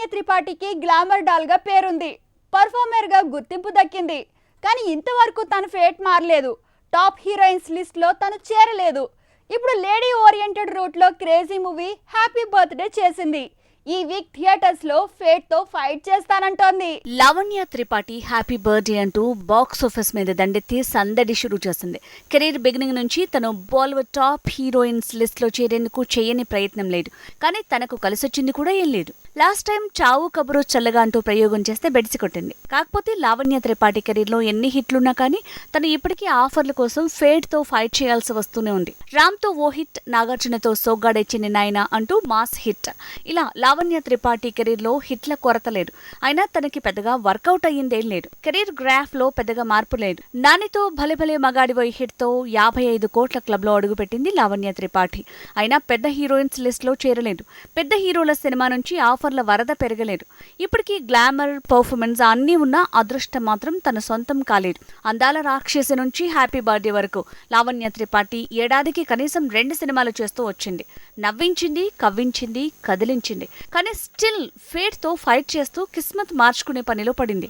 Lavanya త్రిపాఠికి glamour డాల్గా పేరుంది. పర్ఫార్మర్గా గుర్తింపు దక్కింది. కానీ ఇంతవరకు తన ఫేట్ మారలేదు. టాప్ హీరోయిన్స్ లిస్ట్లో తను చేరలేదు. ఇప్పుడు లేడీ ఓరియంటెడ్ రూట్లో క్రేజీ మూవీ హ్యాపీ బర్త్డే చేసింది. ఈ వీక్ థియేటర్స్లో ఫేట్తో ఫైట్ చేస్తానంటోంది. లావణ్య త్రిపాఠి హ్యాపీ బర్త్డే అంటూ బాక్స్ ఆఫీస్ మీద దండెత్తి సందడి షురూ చేసింది కెరీర్ బిగినింగ్ నుంచి తను బాలీవుడ్ టాప్ హీరోయిన్స్ లిస్ట్లో చేరేందుకు చేయని ప్రయత్నం లేదు. కానీ తనకు కలిసొచ్చింది కూడా ఏం లేదు. లాస్ట్ టైం చావు కబురు చల్లగా అంటూ ప్రయోగం చేస్తే బెడిసి కొట్టింది. కాకపోతే లావణ్య త్రిపాఠి కెరీర్లో ఎన్ని హిట్లున్నా కానీ తను ఇప్పటికీ ఆఫర్ల కోసం ఫేడ్తో ఫైట్ చేయాల్సి వస్తూనే ఉంది. రామ్తో ఓ హిట్ నాగార్జునతో సోగ్గాడెచ్చింది నాయన అంటూ మాస్ హిట్. ఇలా లావణ్య త్రిపాఠి కెరీర్లో హిట్ల కొరత లేదు. అయినా తనకి పెద్దగా వర్కౌట్ అయ్యిందేం లేదు. కెరీర్ గ్రాఫ్లో పెద్దగా మార్పు లేదు. నానితో భలే భలే మగాడివై హిట్తో యాభై ఐదు కోట్ల క్లబ్లో అడుగుపెట్టింది లావణ్య త్రిపాఠి. అయినా పెద్ద హీరోయిన్స్ లిస్ట్లో చేరలేదు. పెద్ద హీరోల సినిమా నుంచి ఆఫర్ల వరద పెరగలేదు. ఇప్పటికీ గ్లామర్ పర్ఫార్మెన్స్ అన్నీ ఉన్నా అదృష్టం మాత్రం తన సొంతం కాలేదు. అందాల రాక్షసి నుంచి హ్యాపీ బర్త్డే వరకు లావణ్య త్రిపాఠి ఏడాదికి కనీసం రెండు సినిమాలు చేస్తూ వచ్చింది. నవ్వించింది కవ్వించింది కదిలించింది. కానీ స్టిల్ ఫేట్తో ఫైట్ చేస్తూ కిస్మత్ మార్చుకునే పనిలో పడింది.